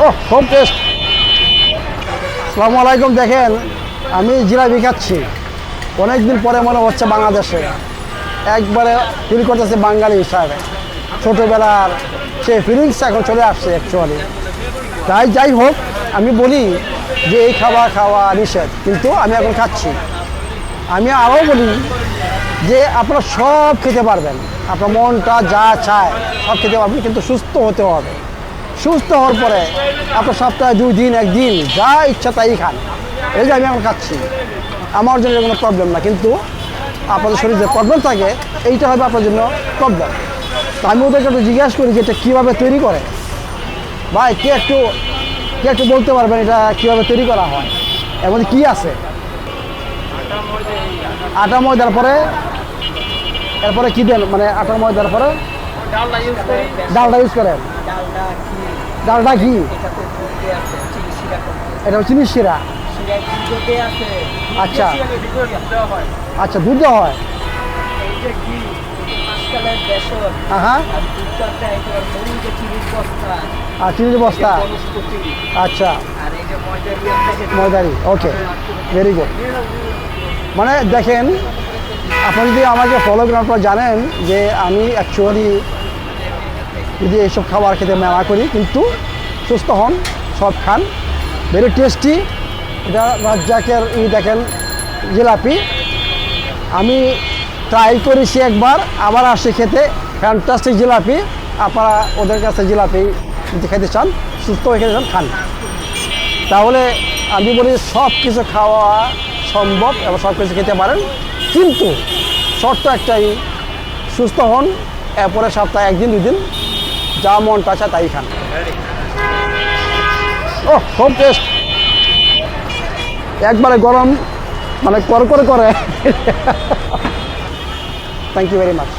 ও খুব টেস্ট সালামু আলাইকুম দেখেন, আমি জিলাপি খাচ্ছি অনেকদিন পরে মনে হচ্ছে বাংলাদেশে। একবারে ফিল করতেছে বাঙালি হিসাবে। ছোটোবেলার সেই ফিলিংস এখন চলে আসছে অ্যাকচুয়ালি তাই যাই হোক, আমি বলি যে এই খাবার খাওয়া নিষেধ, কিন্তু আমি এখন খাচ্ছি। আমি আরও বলি যে আপনারা সব খেতে পারবেন। আপনার মনটা যা চায় সব খেতে পারবেন, কিন্তু সুস্থ হতে হবে। সুস্থ হওয়ার পরে আপনার সপ্তাহে দুই দিন একদিন যা ইচ্ছা তাই খান। এই যে আমি এখন খাচ্ছি, আমার জন্য কোনো প্রবলেম না, কিন্তু আপনাদের শরীরে যে প্রবলেম থাকে, এইটা হবে আপনার জন্য প্রবলেম তো আমি ওদেরকে একটু জিজ্ঞাসা করি যে এটা কীভাবে তৈরি করে? ভাই, কে একটু কে একটু বলতে পারবেন এটা কীভাবে তৈরি করা হয়? এর মধ্যে কী আছে? আটা ময়দার পরে, এরপরে কী দেন? মানে আটা ময়দার পরে ডালটা ইউজ করেন? ডালটা কি ঘি। এটা চিনি শিরা আচ্ছা। আচ্ছা দুধ দেওয়া হয়? চিনির বস্তা। আচ্ছা। ময়দারি ওকে ভেরি গুড মানে দেখেন আপনি যদি আমাকে ফলো করার পর জানেন যে আমি অ্যাকচুয়ালি যদি এইসব খাবার খেতে মানা করি, কিন্তু সুস্থ হন, সব খান ভেরি টেস্টি এটা রাজ্জাকের ই দেখেন, জিলাপি। আমি ট্রাই করেছি একবার, আবার আসি খেতে ফ্যান্টাস্টিক জিলাপি। আপনারা ওদের কাছে জিলাপি যদি খেতে চান, সুস্থ হয়ে খেতে চান, খান। তাহলে আমি বলি সব কিছু খাওয়া সম্ভব এবং সব কিছু খেতে পারেন। কিন্তু শর্ত একটাই, সুস্থ হন, এরপরে সপ্তাহে একদিন দুই দিন যা মন চাচ্ছে তাই খান। ও খুব টেস্ট একবারে গরম মানে কর, করে করে। Thank you very much